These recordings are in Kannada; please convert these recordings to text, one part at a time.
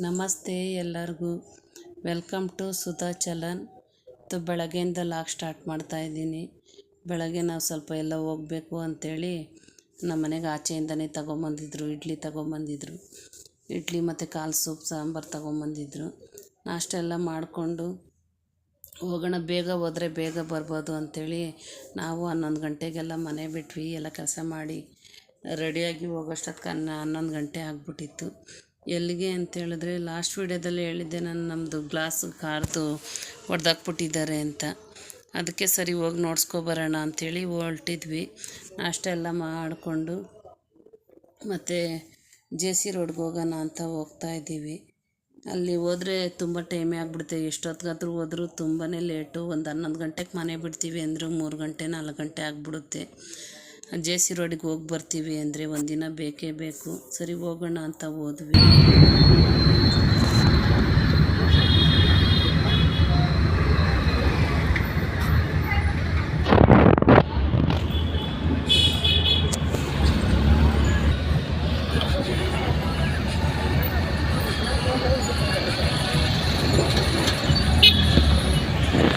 ನಮಸ್ತೆ ಎಲ್ಲರಿಗೂ. Welcome to Sudha Chalan. ತು ಬೆಳಗ್ಗೆಯಿಂದ ಲಾಗ್ ಸ್ಟಾರ್ಟ್ ಮಾಡ್ತಾ ಇದ್ದೀನಿ. ಬೆಳಗ್ಗೆ ನಾವು ಸ್ವಲ್ಪ ಎಲ್ಲ ಹೋಗಬೇಕು ಅಂಥೇಳಿ ನಮ್ಮ ಮನೆಗೆ ಆಚೆಯಿಂದನೇ ತಗೊಂಬಂದಿದ್ರು, ಇಡ್ಲಿ ತಗೊಂಬಂದಿದ್ರು. ಇಡ್ಲಿ ಮತ್ತು ಕಾಲು ಸೂಪ್, ಸಾಂಬಾರು ತಗೊಂಬಂದಿದ್ರು. ನಾಷ್ಟ ಎಲ್ಲ ಮಾಡಿಕೊಂಡು ಹೋಗೋಣ, ಬೇಗ ಹೋದರೆ ಬೇಗ ಬರ್ಬೋದು ಅಂಥೇಳಿ ನಾವು ಹನ್ನೊಂದು ಗಂಟೆಗೆಲ್ಲ ಮನೆ ಬಿಟ್ವಿ. ಎಲ್ಲ ಕೆಲಸ ಮಾಡಿ ರೆಡಿಯಾಗಿ ಹೋಗೋಷ್ಟೊತ್ತಿಗೆ ಹನ್ನ ಹನ್ನೊಂದು ಗಂಟೆ ಆಗಿಬಿಟ್ಟಿತ್ತು. ಎಲ್ಲಿಗೆ ಅಂತೇಳಿದ್ರೆ ಲಾಸ್ಟ್ ವೀಡಿಯೋದಲ್ಲಿ ಹೇಳಿದ್ದೆ, ನಾನು ನಮ್ಮದು ಗ್ಲಾಸ್ ಕಾರ್ದು ಹೊಡೆದಾಕ್ಬಿಟ್ಟಿದ್ದಾರೆ ಅಂತ. ಅದಕ್ಕೆ ಸರಿ ಹೋಗಿ ನೋಡ್ಸ್ಕೊಬರೋಣ ಅಂಥೇಳಿ ಹೊರಟಿದ್ವಿ. ನಾಷ್ಟ ಎಲ್ಲ ಮಾಡಿಕೊಂಡು ಮತ್ತು ಜೆ ಸಿ ರೋಡ್ಗೆ ಹೋಗೋಣ ಅಂತ ಹೋಗ್ತಾ ಇದ್ದೀವಿ. ಅಲ್ಲಿ ಹೋದರೆ ತುಂಬ ಟೈಮೇ ಆಗಿಬಿಡುತ್ತೆ. ಎಷ್ಟೊತ್ತಿಗಾದ್ರೂ ಹೋದರೂ ತುಂಬಾ ಲೇಟು ಒಂದು ಹನ್ನೊಂದು ಗಂಟೆಗೆ ಮನೆ ಬಿಡ್ತೀವಿ ಅಂದರೆ ಮೂರು ಗಂಟೆ, ನಾಲ್ಕು ಗಂಟೆ ಆಗಿಬಿಡುತ್ತೆ. ಜೆ ಸಿ ರೋಡಿಗೆ ಹೋಗಿ ಬರ್ತೀವಿ ಅಂದರೆ ಒಂದಿನ ಬೇಕೇ ಬೇಕು. ಸರಿ, ಹೋಗೋಣ ಅಂತ ಹೋದ್ವಿ.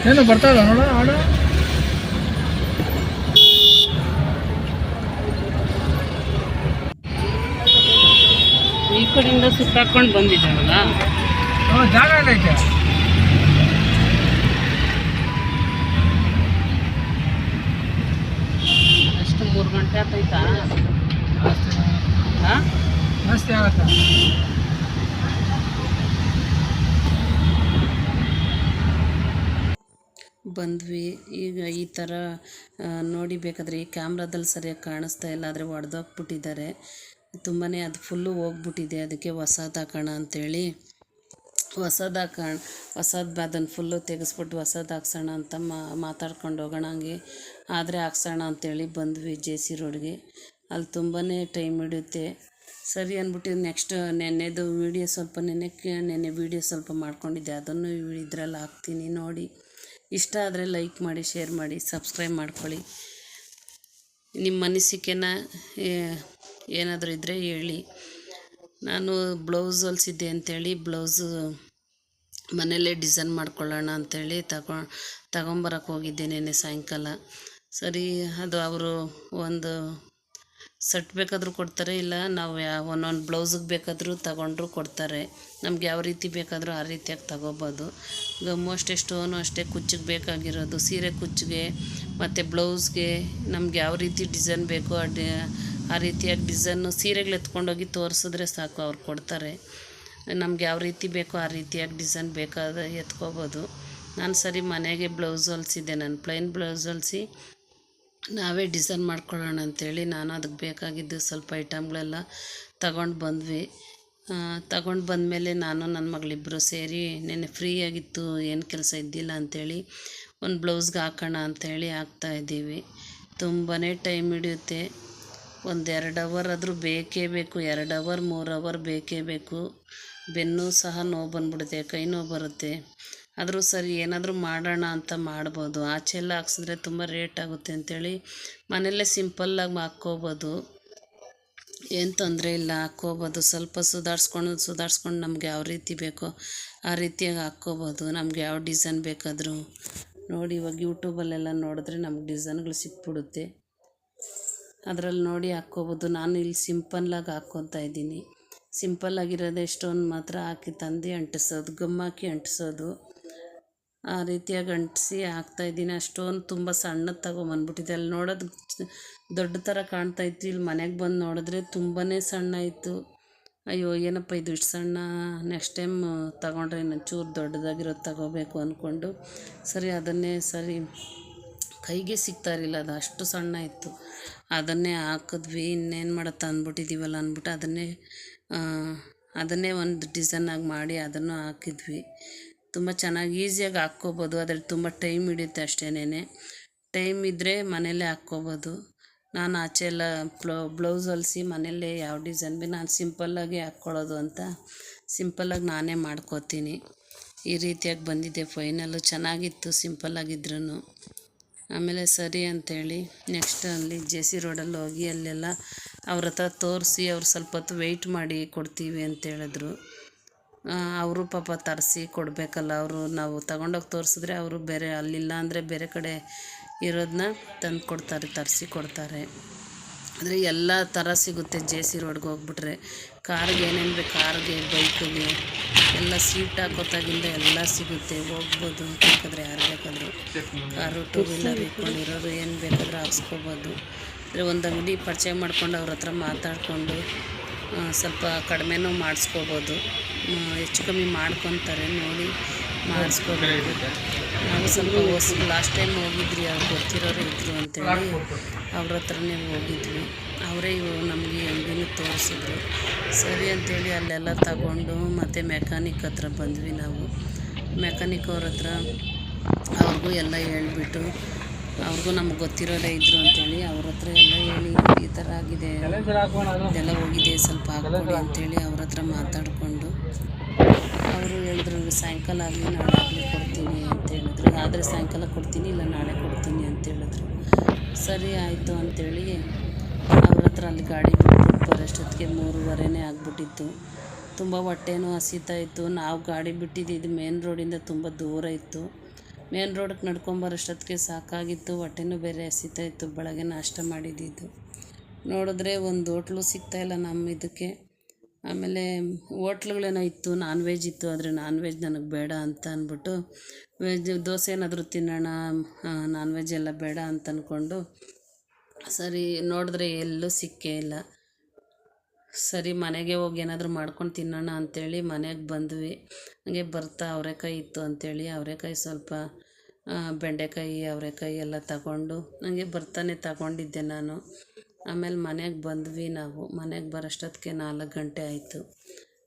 ಏನು ಬರ್ತಾ ಇಲ್ಲ ನೋಡ, ಆಡ. ಕಡೆಯಿಂದ ಸುತ್ತಾಕೊಂಡು ಬಂದಿದ್ದಾವಲ್ಲ ಜಾಗ ಎಲ್ಲ ಐತೆ. ಅಷ್ಟು ಮೂರು ಗಂಟೆ ಆಗ್ತೈತಾ ಜಾಸ್ತಿ ಆಗತ್ತಾ ಬಂದ್ವಿ. ಈಗ ಈ ಥರ ನೋಡಿ ಬೇಕಾದ್ರೆ ಈ ಕ್ಯಾಮ್ರಾದಲ್ಲಿ ಸರಿಯಾಗಿ ಕಾಣಿಸ್ತಾ ಇಲ್ಲ ಆದರೆ ಒಡೆದೋಗ್ಬಿಟ್ಟಿದ್ದಾರೆ ತುಂಬಾ ಅದು ಫುಲ್ಲು ಹೋಗ್ಬಿಟ್ಟಿದೆ. ಅದಕ್ಕೆ ಹೊಸದು ಹಾಕೋಣ ಅಂಥೇಳಿ ಹೊಸದು ಹಾಕೋಣ, ಹೊಸದು ಅದನ್ನು ಫುಲ್ಲು ತೆಗೆಸ್ಬಿಟ್ಟು ಹೊಸದು ಹಾಕ್ಸೋಣ ಅಂತ ಮಾತಾಡ್ಕೊಂಡು ಹೋಗೋಣ ಹಂಗೆ. ಆದರೆ ಹಾಕ್ಸೋಣ ಅಂಥೇಳಿ ಬಂದ್ವಿ ಜೆ ಸಿ ರೋಡ್ಗೆ ಅಲ್ಲಿ ತುಂಬಾ ಟೈಮ್ ಹಿಡಿಯುತ್ತೆ. ಸರಿ ಅಂದ್ಬಿಟ್ಟು ನೆಕ್ಸ್ಟ್ ನೆನ್ನೆದು ವೀಡಿಯೋ ಸ್ವಲ್ಪ ನೆನೆಕ್ಕೆ ನೆನ್ನೆ ವೀಡಿಯೋ ಸ್ವಲ್ಪ ಮಾಡ್ಕೊಂಡಿದ್ದೆ. ಅದನ್ನು ಇದ್ರಲ್ಲಿ ಹಾಕ್ತೀನಿ ನೋಡಿ. ಇಷ್ಟ ಆದರೆ ಲೈಕ್ ಮಾಡಿ ಶೇರ್ ಮಾಡಿ ಸಬ್ಸ್ಕ್ರೈಬ್ ಮಾಡ್ಕೊಳ್ಳಿ. ನಿಮ್ಮ ಅನಿಸಿಕೆನ ಏನಾದರೂ ಇದ್ದರೆ ಹೇಳಿ. ನಾನು ಬ್ಲೌಸ್ ಹೊಲಿಸಿದ್ದೆ ಅಂಥೇಳಿ ಬ್ಲೌಸು ಮನೆಯಲ್ಲೇ ಡಿಸೈನ್ ಮಾಡ್ಕೊಳ್ಳೋಣ ಅಂಥೇಳಿ ತಗೊ ತಗೊಂಬರಕ್ಕೆ ಹೋಗಿದ್ದೆ ನೆನ್ನೆ ಸಾಯಂಕಾಲ. ಸರಿ, ಅದು ಅವರು ಒಂದು ಸೆಟ್ ಬೇಕಾದರೂ ಕೊಡ್ತಾರೆ, ಇಲ್ಲ ನಾವು ಯಾವ ಒಂದೊಂದು ಬ್ಲೌಸಿಗೆ ಬೇಕಾದರೂ ತಗೊಂಡ್ರು ಕೊಡ್ತಾರೆ. ನಮ್ಗೆ ಯಾವ ರೀತಿ ಬೇಕಾದರೂ ಆ ರೀತಿಯಾಗಿ ತಗೋಬೋದು. ಗಮ್ಮು ಅಷ್ಟೇ ಸ್ಟೋನು ಅಷ್ಟೇ ಕುಚ್ಚಿಗೆ ಬೇಕಾಗಿರೋದು. ಸೀರೆ ಕುಚ್ಚಿಗೆ, ಮತ್ತು ಬ್ಲೌಸ್ಗೆ ನಮ್ಗೆ ಯಾವ ರೀತಿ ಡಿಸೈನ್ ಬೇಕೋ ಆ ಆ ರೀತಿಯಾಗಿ ಡಿಸೈನು ಸೀರೆಗಳು ಎತ್ಕೊಂಡೋಗಿ ತೋರಿಸಿದ್ರೆ ಸಾಕು ಅವ್ರು ಕೊಡ್ತಾರೆ. ನಮ್ಗೆ ಯಾವ ರೀತಿ ಬೇಕೋ ಆ ರೀತಿಯಾಗಿ ಡಿಸೈನ್ ಬೇಕಾದ ಎತ್ಕೋಬೋದು. ನಾನು ಸರಿ ಮನೆಗೆ ಬ್ಲೌಸ್ ಹೊಲ್ಸಿದ್ದೆ, ನಾನು ಪ್ಲೈನ್ ಬ್ಲೌಸ್ ಹೊಲಿಸಿ ನಾವೇ ಡಿಸೈನ್ ಮಾಡ್ಕೊಳ್ಳೋಣ ಅಂಥೇಳಿ ನಾನು ಅದಕ್ಕೆ ಬೇಕಾಗಿದ್ದು ಸ್ವಲ್ಪ ಐಟಮ್ಗಳೆಲ್ಲ ತಗೊಂಡು ಬಂದ್ವಿ. ತಗೊಂಡು ಬಂದಮೇಲೆ ನಾನು ನನ್ನ ಮಗಳಿಬ್ಬರು ಸೇರಿ ನೆನ್ನೆ ಫ್ರೀ ಆಗಿತ್ತು ಏನು ಕೆಲಸ ಇದ್ದಿಲ್ಲ ಅಂಥೇಳಿ ಒಂದು ಬ್ಲೌಸ್ಗೆ ಹಾಕೋಣ ಅಂಥೇಳಿ ಹಾಕ್ತಾಯಿದ್ದೀವಿ ತುಂಬಾ ಟೈಮ್ ಹಿಡಿಯುತ್ತೆ. ಒಂದು ಎರಡು ಅವರ್ ಆದರೂ ಬೇಕೇ ಬೇಕು, ಎರಡು ಅವರ್ ಮೂರು ಅವರ್ ಬೇಕೇ ಬೇಕು. ಬೆನ್ನು ಸಹ ನೋವು ಬಂದ್ಬಿಡುತ್ತೆ, ಕೈ ನೋವು ಬರುತ್ತೆ. ಆದರೂ ಸರಿ, ಏನಾದರೂ ಮಾಡೋಣ ಅಂತ ಮಾಡ್ಬೋದು. ಆಚೆ ಎಲ್ಲ ಹಾಕ್ಸಿದ್ರೆ ತುಂಬ ರೇಟ್ ಆಗುತ್ತೆ ಅಂಥೇಳಿ ಮನೆಯಲ್ಲೇ ಸಿಂಪಲ್ಲಾಗಿ ಹಾಕ್ಕೋಬೋದು. ಏನು ತೊಂದರೆ ಇಲ್ಲ, ಹಾಕ್ಕೋಬೋದು. ಸ್ವಲ್ಪ ಸುಧಾರಿಸ್ಕೊಂಡು ಸುಧಾರಿಸ್ಕೊಂಡು ನಮ್ಗೆ ಯಾವ ರೀತಿ ಬೇಕೋ ಆ ರೀತಿಯಾಗಿ ಹಾಕ್ಕೋಬೋದು. ನಮ್ಗೆ ಯಾವ ಡಿಸೈನ್ ಬೇಕಾದರೂ. ನೋಡಿ ಇವಾಗ ಯೂಟ್ಯೂಬಲ್ಲೆಲ್ಲ ನೋಡಿದ್ರೆ ನಮ್ಗೆ ಡಿಸೈನ್ಗಳು ಸಿಕ್ಬಿಡುತ್ತೆ. ಅದರಲ್ಲಿ ನೋಡಿ ಹಾಕ್ಕೋಬೋದು. ನಾನು ಇಲ್ಲಿ ಸಿಂಪಲ್ಲಾಗಿ ಹಾಕ್ಕೊತಾ ಇದ್ದೀನಿ. ಸಿಂಪಲ್ಲಾಗಿರೋದೇ ಸ್ಟೋನ್ ಮಾತ್ರ ಹಾಕಿ ತಂದು ಅಂಟಿಸೋದು ಗಮ್ ಹಾಕಿ ಅಂಟಿಸೋದು. ಆ ರೀತಿಯಾಗಿ ಅಂಟಿಸಿ ಹಾಕ್ತಾಯಿದ್ದೀನಿ ಆ ಸ್ಟೋನ್ ತುಂಬ ಸಣ್ಣದು ತಗೊಂಬಂದ್ಬಿಟ್ಟಿದೆ ಅಲ್ಲಿ ನೋಡೋದು ದೊಡ್ಡ ಥರ ಕಾಣ್ತಾ ಇತ್ತು. ಇಲ್ಲಿ ಮನೆಗೆ ಬಂದು ನೋಡಿದ್ರೆ ತುಂಬಾ ಸಣ್ಣ ಇತ್ತು. ಅಯ್ಯೋ, ಏನಪ್ಪ ಇದು ಇಷ್ಟು ಸಣ್ಣ? ನೆಕ್ಸ್ಟ್ ಟೈಮ್ ತಗೊಂಡ್ರೆ ನಾನು ಚೂರು ದೊಡ್ಡದಾಗಿರೋದು ತಗೋಬೇಕು ಅಂದ್ಕೊಂಡು ಸರಿ, ಅದನ್ನೇ ಸರಿ. ಕೈಗೆ ಸಿಗ್ತಾ ಇರಲಿಲ್ಲ ಅದು ಅಷ್ಟು ಸಣ್ಣ ಇತ್ತು. ಅದನ್ನೇ ಹಾಕಿದ್ವಿ, ಇನ್ನೇನು ಮಾಡುತ್ತೆ ಅಂದ್ಬಿಟ್ಟಿದ್ದೀವಲ್ಲ ಅಂದ್ಬಿಟ್ಟು ಅದನ್ನೇ ಅದನ್ನೇ ಒಂದು ಡಿಸೈನಾಗಿ ಮಾಡಿ ಅದನ್ನು ಹಾಕಿದ್ವಿ. ತುಂಬ ಚೆನ್ನಾಗಿ ಈಸಿಯಾಗಿ ಹಾಕ್ಕೋಬೋದು, ಅದ್ರಲ್ಲಿ ತುಂಬ ಟೈಮ್ ಹಿಡಿಯುತ್ತೆ ಅಷ್ಟೇನೆ ಟೈಮ್ ಇದ್ದರೆ ಮನೆಯಲ್ಲೇ ಹಾಕ್ಕೋಬೋದು. ನಾನು ಆಚೆ ಎಲ್ಲ ಬ್ಲೌ, ಬ್ಲೌಸ್ ಹೊಲಿಸಿ ಮನೆಯಲ್ಲೇ ಯಾವ ಡಿಸೈನ್ ಭೀ ನಾನು ಸಿಂಪಲ್ಲಾಗಿ ಹಾಕ್ಕೊಳ್ಳೋದು ಅಂತ ಸಿಂಪಲ್ಲಾಗಿ ನಾನೇ ಮಾಡ್ಕೋತೀನಿ. ಈ ರೀತಿಯಾಗಿ ಬಂದಿದೆ, ಫೈನಲ್ಲು ಚೆನ್ನಾಗಿತ್ತು ಸಿಂಪಲ್ಲಾಗಿದ್ರೂ ಆಮೇಲೆ ಸರಿ ಅಂಥೇಳಿ ನೆಕ್ಸ್ಟ್ ಅಲ್ಲಿ ಜೆ ಸಿ ರೋಡಲ್ಲಿ ಹೋಗಿ ಅಲ್ಲೆಲ್ಲ ಅವ್ರ ಹತ್ರ ತೋರಿಸಿ ಅವ್ರು ಸ್ವಲ್ಪ ಹೊತ್ತು ವೆಯ್ಟ್ ಮಾಡಿ ಕೊಡ್ತೀವಿ ಅಂತೇಳಿದ್ರು ಅವರು ಪಾಪ ತರಿಸಿ ಕೊಡಬೇಕಲ್ಲ ಅವರು. ನಾವು ತಗೊಂಡೋಗಿ ತೋರಿಸಿದ್ರೆ ಅವರು ಬೇರೆ ಅಲ್ಲಿಲ್ಲ ಅಂದರೆ ಬೇರೆ ಕಡೆ ಇರೋದನ್ನ ತಂದು ಕೊಡ್ತಾರೆ ತರಿಸಿ ಕೊಡ್ತಾರೆ. ಅಂದರೆ ಎಲ್ಲ ಥರ ಸಿಗುತ್ತೆ ಜೆ ಸಿ ರೋಡ್ಗೆ ಹೋಗ್ಬಿಟ್ರೆ. ಕಾರ್ಗೆ ಏನೇನು ಬೇಕು ಕಾರ್ಗೆ ಬೈಕಿಗೆ ಎಲ್ಲ ಸೀಟ್ ಹಾಕೋತಾಗಿಂದ ಎಲ್ಲ ಸಿಗುತ್ತೆ. ಹೋಗ್ಬೋದು ಬೇಕಾದ್ರೆ ಯಾರು ಬೇಕಾದರೂ. ಕಾರು ಟೂ ವೀಲರ್ ಇಟ್ಕೊಂಡಿರೋರು ಏನು ಬೇಕಾದರೂ ಹಾಕ್ಸ್ಕೊಬೋದು. ಅಂದರೆ ಒಂದು ಅಂಗಡಿ ಪರಿಚಯ ಮಾಡ್ಕೊಂಡು ಅವ್ರ ಹತ್ರ ಮಾತಾಡಿಕೊಂಡು ಸ್ವಲ್ಪ ಕಡಿಮೆನೂ ಮಾಡಿಸ್ಕೋಬೋದು. ಹೆಚ್ಚು ಕಮ್ಮಿ ಮಾಡ್ಕೊತಾರೆ, ನೋಡಿ ಮಾಡಿಸ್ಕೋಬೇಕು ನಾವು ಸ್ವಲ್ಪ ಹೊಸ ಲಾಸ್ಟ್ ಟೈಮ್ ಹೋಗಿದ್ರಿ, ಅವ್ರು ಗೊತ್ತಿರೋರು ಇದ್ದರು ಅಂತೇಳಿ ಅವ್ರ ಹತ್ರನೇ ಹೋಗಿದ್ವಿ. ಅವರೇ ಇವು ನಮಗೆ ಅಂಗಡಿನೂ ತೋರಿಸಿದ್ರು. ಸರಿ ಅಂತೇಳಿ ಅಲ್ಲೆಲ್ಲ ತಗೊಂಡು ಮತ್ತು ಮೆಕ್ಯಾನಿಕ್ ಹತ್ರ ಬಂದ್ವಿ ನಾವು. ಮೆಕ್ಯಾನಿಕ್ ಅವ್ರ ಹತ್ರ ಅವ್ರಿಗೂ ಎಲ್ಲ ಹೇಳಿಬಿಟ್ಟು ಅವ್ರಿಗೂ ನಮ್ಗೆ ಗೊತ್ತಿರೋರೇ ಇದ್ರು ಅಂತೇಳಿ ಅವ್ರ ಹತ್ರ ಎಲ್ಲ ಹೇಳಿ ಈ ಥರ ಆಗಿದೆ. ಎಲ್ಲ ಹೋಗಿದೆ, ಸ್ವಲ್ಪ ಹಾಕ್ಕೊಡಿ ಅಂತೇಳಿ ಅವ್ರ ಹತ್ರ ಮಾತಾಡಿಕೊಂಡು ಅವರು ಹೇಳಿದ್ರು ಸಾಯಂಕಾಲ ಆಗಲಿ, ನಾಳೆ ಆಗಲಿ ಕೊಡ್ತೀನಿ ಅಂತ ಹೇಳಿದ್ರು. ಆದರೆ ಸಾಯಂಕಾಲ ಕೊಡ್ತೀನಿ, ಇಲ್ಲ ನಾಳೆ ಕೊಡ್ತೀನಿ ಅಂತ ಹೇಳಿದ್ರು. ಸರಿ ಆಯಿತು ಅಂತೇಳಿ ಅವ್ರ ಹತ್ರ ಅಲ್ಲಿ ಗಾಡಿ ಬಿಟ್ಬಿಟ್ಟು ಬರೋಷ್ಟೊತ್ತಿಗೆ ಮೂರುವರೆನೇ ಆಗಿಬಿಟ್ಟಿತ್ತು. ತುಂಬ ಹೊಟ್ಟೆನೂ ಹಸಿತಾ ಇತ್ತು. ನಾವು ಗಾಡಿ ಬಿಟ್ಟಿದ್ದು ಮೇನ್ ರೋಡಿಂದ ತುಂಬ ದೂರ ಇತ್ತು. ಮೇನ್ ರೋಡಕ್ಕೆ ನಡ್ಕೊಂಬರೋಷ್ಟೊತ್ತಿಗೆ ಸಾಕಾಗಿತ್ತು. ಹೊಟ್ಟೆನೂ ಬೇರೆ ಹಸಿತಾ ಇತ್ತು. ಬೆಳಗ್ಗೆ ನಾಷ್ಟ ಮಾಡಿದ್ದಿದ್ದು ನೋಡಿದ್ರೆ ಒಂದು ಹೋಟ್ಲು ಸಿಗ್ತಾಯಿಲ್ಲ ನಮ್ಮ ಇದಕ್ಕೆ. ಆಮೇಲೆ ಹೋಟ್ಲುಗಳೇನೋ ಇತ್ತು ನಾನ್ ವೆಜ್ ಇತ್ತು, ಆದರೆ ನಾನ್ ವೆಜ್ ನನಗೆ ಬೇಡ ಅಂತ ಅಂದ್ಬಿಟ್ಟು ವೆಜ್ ದೋಸೆ ಏನಾದರೂ ತಿನ್ನೋಣ ನಾನ್ ವೆಜ್ ಎಲ್ಲ ಬೇಡ ಅಂತ ಅಂದ್ಕೊಂಡು ಸರಿ ನೋಡಿದ್ರೆ ಎಲ್ಲೂ ಸಿಕ್ಕೇ ಇಲ್ಲ. ಸರಿ, ಮನೆಗೆ ಹೋಗಿ ಏನಾದರೂ ಮಾಡ್ಕೊಂಡು ತಿನ್ನೋಣ ಅಂಥೇಳಿ ಮನೆಗೆ ಬಂದ್ವಿ. ಹಾಗೆ ಬರ್ತಾ ಅವರೆಕಾಯಿ ಇತ್ತು ಅಂಥೇಳಿ ಅವರೆಕಾಯಿ ಸ್ವಲ್ಪ ಬೆಂಡೆಕಾಯಿ, ಅವರೆಕಾಯಿ ಎಲ್ಲ ತಗೊಂಡು ನನಗೆ ಬರ್ತಾನೆ ತಗೊಂಡಿದ್ದೆ ನಾನು. ಆಮೇಲೆ ಮನೆಗೆ ಬಂದ್ವಿ ನಾವು. ಮನೆಗೆ ಬರೋಷ್ಟೊತ್ತಿಗೆ ನಾಲ್ಕು ಗಂಟೆ ಆಯಿತು.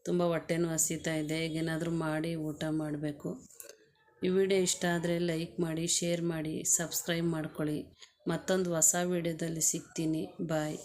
ತುಂಬ ಹೊಟ್ಟೆನೂ ಹಸಿತಾ ಇದೆ. ಈಗೇನಾದರೂ ಮಾಡಿ ಊಟ ಮಾಡಬೇಕು. ಈ ವಿಡಿಯೋ ಇಷ್ಟ ಆದರೆ ಲೈಕ್ ಮಾಡಿ, ಶೇರ್ ಮಾಡಿ, ಸಬ್ಸ್ಕ್ರೈಬ್ ಮಾಡ್ಕೊಳ್ಳಿ. ಮತ್ತೊಂದು ಹೊಸ ವಿಡಿಯೋದಲ್ಲಿ ಸಿಗ್ತೀನಿ. ಬಾಯ್.